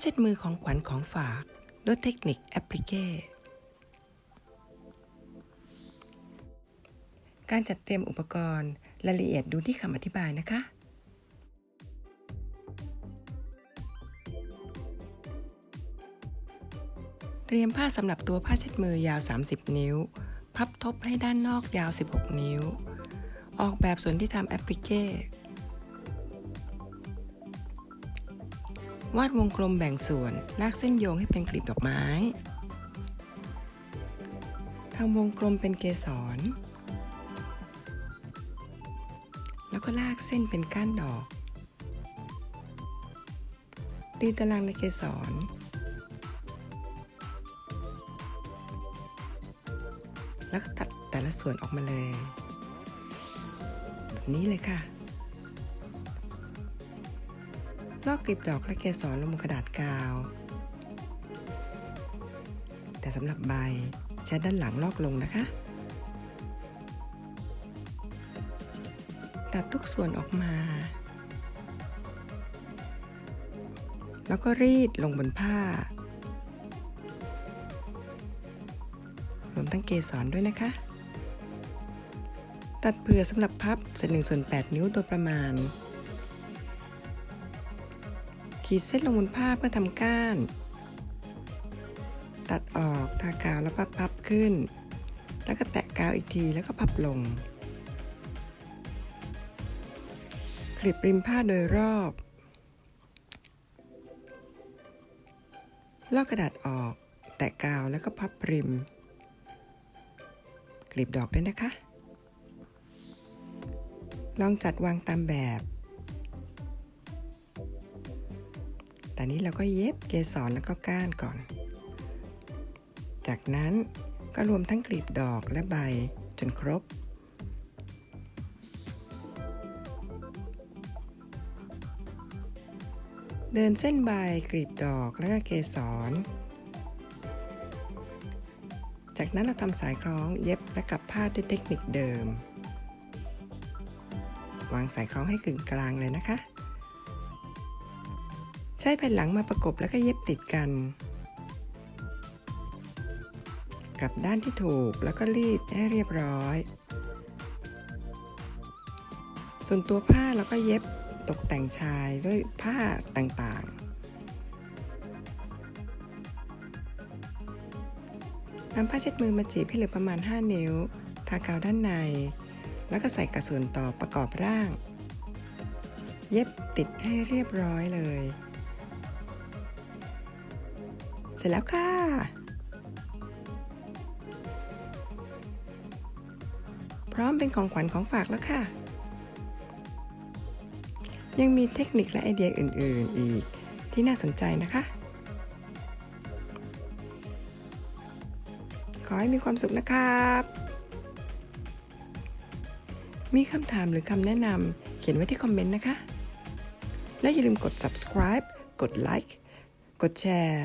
เช็ดมือของขวัญของฝาก ด้วยเทคนิคแอปพลิเคการจัดเตรียมอุปกรณ์รายละเอียดดูที่คำอธิบายนะคะ เตรียมผ้าสำหรับตัวผ้าเช็ดมือยาว 30 นิ้ว พับทบให้ด้านนอกยาว 16 นิ้ว ออกแบบส่วนที่ทำแอปพลิเค วาดวงกลมแบ่งส่วน ลากเส้นโยงให้เป็นกลีบดอกไม้ทำวงกลมเป็นเกสร แล้วก็ลากเส้นเป็นก้านดอกตีตารางในเกสร แล้วก็ตัดแต่ละส่วนออกมาเลย แบบนี้เลยค่ะ ลอกกลีบดอกและเกสรลงบนกระดาษกาว แต่สำหรับใบใช้ด้านหลังลอกลงนะคะ ตัดทุกส่วนออกมา แล้วก็รีดลงบนผ้ารวมทั้งเกสรด้วยนะคะตัดเผื่อสำหรับพับเศษ1ส่วน8นิ้วโดยประมาณ ขีดเส้นลงบนผ้าเพื่อทำก้าน ตัดออกทากาวแล้วก็พับขึ้น แล้วก็แตะกาวอีกทีแล้วก็พับลง คลิปริมผ้าโดยรอบลอกกระดาษออก แตะกาวแล้วก็พับริม กลีบดอกด้วยนะคะ ลองจัดวางตามแบบ แต่นี้เราก็เย็บเกสรแล้วก็ก้านก่อน จากนั้นก็รวมทั้งกลีบดอกและใบจนครบ เดินเส้นใบกลีบดอกแล้วก็เกสร จากนั้นเราทำสายคล้องเย็บและกลับผ้าด้วยเทคนิคเดิม วางสายคล้องให้กึ่งกลางเลยนะคะ ช้แผ่นหลังมาประกบแล้วก็เย็บติดกัน กลับด้านที่ถูกแล้วก็รีดให้เรียบร้อย ส่วนตัวผ้าเราก็เย็บตกแต่งชายด้วยผ้าต่างๆนำผ้าเช็ดมือมาจีบให้เหลือประมาณ 5 นิ้ว ทากาวด้านใน แล้วก็ใส่กระสุนต่อประกอบร่าง เย็บติดให้เรียบร้อยเลย ร็จแล้วค่ะ พร้อมเป็นของขวัญของฝากแล้วค่ะ ยังมีเทคนิคและไอเดียอื่น ๆ อีกที่น่าสนใจนะคะ ขอให้มีความสุขนะครับ มีคำถามหรือคำแนะนำเขียนไว้ที่คอมเมนต์นะคะ และอย่าลืมกด subscribe กด like กดแชร์